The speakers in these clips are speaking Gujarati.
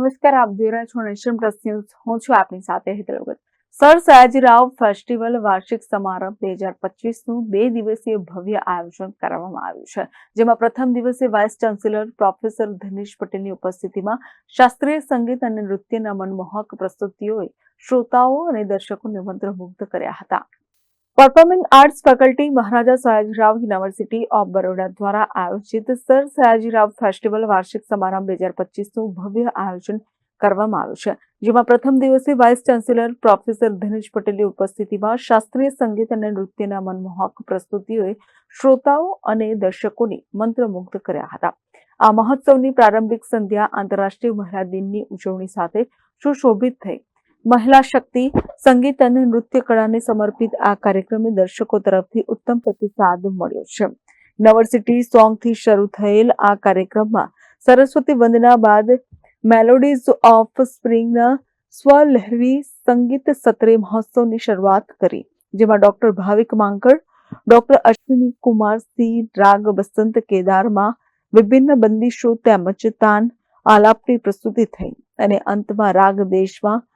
નમસ્કાર, આપ જોઈ રહ્યા છો નેશન પ્લસ ન્યૂઝ. હું છું આપની સાથે હેતલ સર, સયાજીરાવ ફેસ્ટિવલ વાર્ષિક સમારંભ બે હજાર પચીસનું બે દિવસીય ભવ્ય આયોજન કરવામાં આવ્યું છે, જેમાં પ્રથમ દિવસે વાઇસ ચાન્સેલર પ્રોફેસર ધનેશ પટેલની ઉપસ્થિતિમાં શાસ્ત્રીય સંગીત અને નૃત્યના મનમોહક પ્રસ્તુતિઓએ શ્રોતાઓ અને દર્શકોને મંત્રમુગ્ધ કર્યા હતા. Performing arts faculty Maharaja Sayajirao university of Baroda દ્વારા આયોજિત સર સયાજીરાવ ફેસ્ટિવલ વાર્ષિક સમારંભ બે હજાર પચીસનું ભવ્ય આયોજન કરવામાં આવ્યું છે, જેમાં પ્રથમ દિવસે વાઇસ ચાન્સેલર પ્રોફેસર ધનેશ પટેલની ઉપસ્થિતિમાં શાસ્ત્રીય સંગીત અને નૃત્યના મનમોહક પ્રસ્તુતિઓએ શ્રોતાઓ અને દર્શકોને મંત્રમુગ્ધ કર્યા હતા. આ મહોત્સવની પ્રારંભિક સંધ્યા આંતરરાષ્ટ્રીય મહિલા દિનની ઉજવણી સાથે સુશોભિત થઈ. મહિલા શક્તિ, સંગીત અને નૃત્ય કળાને સમર્પિત આ કાર્યક્રમને દર્શકો તરફથી ઉત્તમ પ્રતિસાદ મળ્યો છે. નવરસિટી સોંગથી શરૂ થયેલ આ કાર્યક્રમમાં સરસ્વતી વંદના બાદ મેલોડીઝ ઓફ સ્પ્રિંગના સ્વલહેરી સંગીત સત્રે મહોત્સવની શરૂઆત કરી, જેમાં ડોક્ટર ભાવિક માંકડ, ડોક્ટર અશ્વિની કુમાર સિંહ, રાગ બસંત કેદારમાં વિભિન્ન બંદીશો તેમજ તાન આલાપની પ્રસ્તુતિ થઈ અને અંતમાં રાગ દેશમાં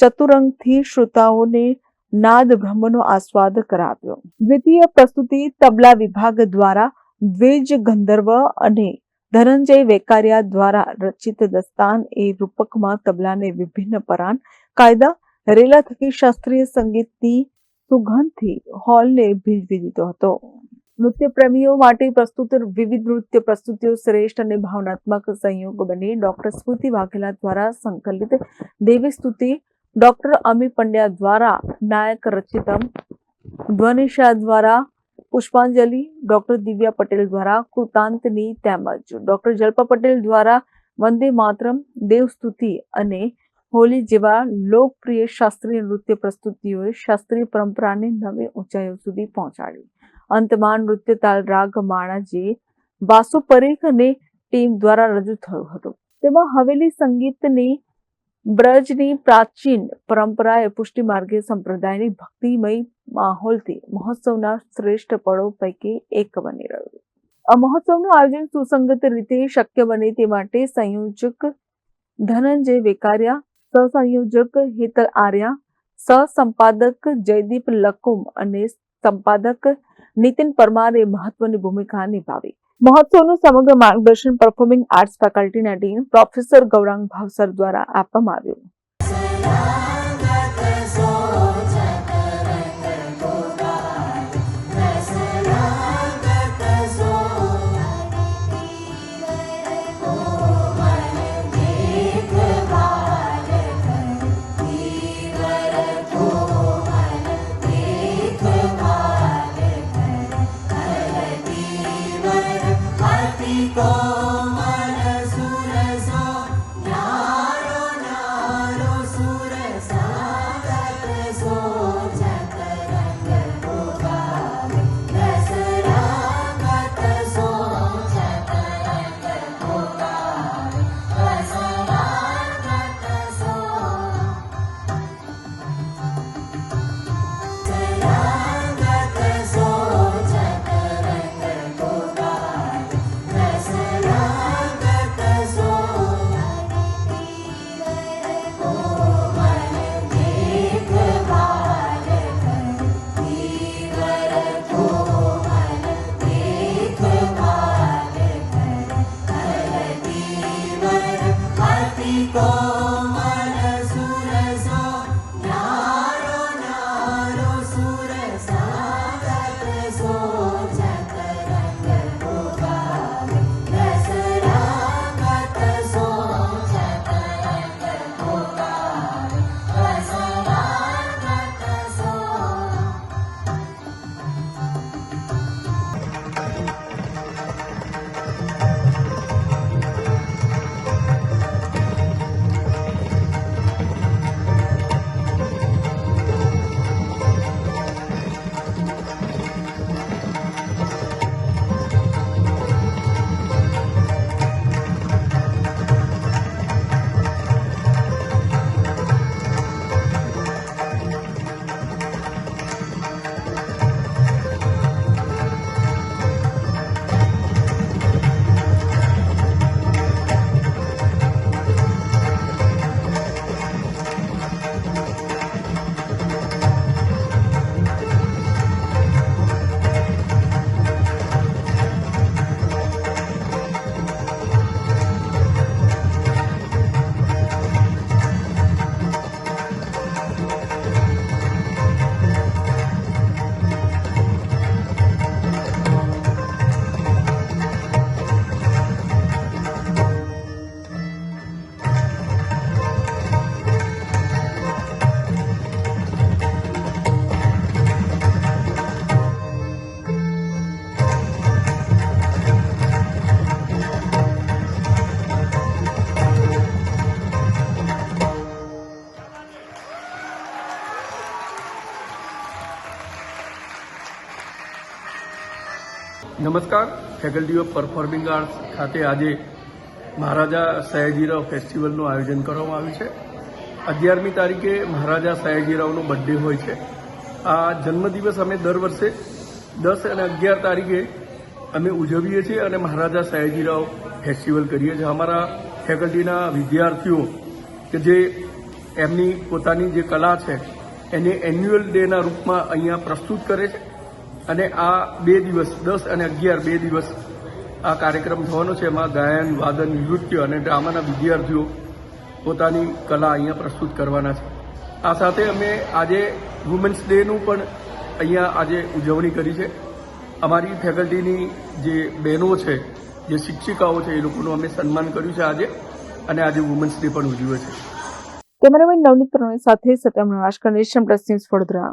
ચતુરંગથી શ્રોતાઓને નાદ બ્રહ્મનો આસ્વાદ કરાવ્યો. દ્વિતીય પ્રસ્તુતિ તબલા વિભાગ દ્વારા દ્વિજ ગંધર્વ અને ધનંજય વેકારિયા દ્વારા રચિત દસ્તાન એ રૂપકમાં તબલાને વિભિન્ન પરાન કાયદા રેલા થકી શાસ્ત્રીય સંગીતની સુગંધથી હોલને ભીંજવી દીધો હતો. નૃત્ય પ્રેમીઓ માટે પ્રસ્તુત વિવિધ નૃત્ય પ્રસ્તુતિઓ શ્રેષ્ઠ અને ભાવનાત્મક સંયોગ બની ડોક્ટર સ્મૃતિ વાઘેલા દ્વારા સંકલિત દેવી સ્તુતિ ડોક્ટર અમી પંડ્યા દ્વારા નાયક રચિતમ, ધ્વનિશા દ્વારા પુષ્પાંજલિ, ડોક્ટર દિવ્યા પટેલ દ્વારા કૃતાંતની તેમજ ડોક્ટર જલ્પા પટેલ દ્વારા વંદે માતરમ દેવસ્તુતિ અને હોલી જેવા લોકપ્રિય શાસ્ત્રીય નૃત્ય પ્રસ્તુતિઓએ શાસ્ત્રીય પરંપરાને નવી ઊંચાઈઓ સુધી પહોંચાડી. અંતમાં નૃત્ય તાલ રાગ માણાજી વાસુ પરેખ અને ટીમ દ્વારા રજૂ થયું હતું. તેમાં હવેલી સંગીતની બ્રજની પ્રાચીન પરંપરા એ પુષ્ટિ માર્ગે સંપ્રદાયની ભક્તિમય માહોલથી મહોત્સવના શ્રેષ્ઠ પળો પૈકી એક બની રહ્યું. આ મહોત્સવનું આયોજન સુસંગત રીતે શક્ય બને તે માટે સંયોજક ધનંજય વેકારિયા, સહસંયોજક હેતલ આર્યા, સહસંપાદક જયદીપ લકુમ અને સંપાદક નીતિન પરમારે મહત્વની ભૂમિકા નિભાવી. મહોત્સવનું સમગ્ર માર્ગદર્શન પરફોર્મિંગ આર્ટ્સ ફેકલ્ટીના ડીન પ્રોફેસર ગૌરાંગ ભાવસર દ્વારા આપવામાં આવ્યું. નમસ્કાર, ફેકલ્ટી ઓફ પરફોર્મિંગ આર્ટ્સ ખાતે આજે મહારાજા સયાજીરાવ ફેસ્ટિવલનું આયોજન કરવામાં આવ્યું છે. અગિયારમી તારીખે મહારાજા સયાજીરાવનો બર્થડે હોય છે. આ જન્મદિવસ અમે દર વર્ષે દસ અને અગિયાર તારીખે અમે ઉજવીએ છીએ અને મહારાજા સયાજીરાવ ફેસ્ટિવલ કરીએ છીએ. અમારા ફેકલ્ટીના વિદ્યાર્થીઓ કે જે એમની પોતાની જે કલા છે, એને એન્યુઅલ ડેના રૂપમાં અહીંયા પ્રસ્તુત કરે છે. અને આ બે દિવસ, દસ અને અગિયાર બે દિવસ આ કાર્યક્રમ થવાનો છે. એમાં ગાયન, વાદન, નૃત્ય અને ડ્રામાના વિદ્યાર્થીઓ પોતાની કલા અહીંયા પ્રસ્તુત કરવાના છે. આ સાથે અમે આજે વુમેન્સ ડેનું પણ અહીંયા આજે ઉજવણી કરી છે. અમારી ફેકલ્ટીની જે બહેનો છે, જે શિક્ષિકાઓ છે, એ લોકોનું અમે સન્માન કર્યું છે આજે અને આજે વુમેન્સ ડે પણ ઉજવ્યો છે. કેમેરામેન નવનીત પ્રણય સાથે સત્યમ નિવાસ નેશન પ્લસ ન્યૂઝ વડોદરા.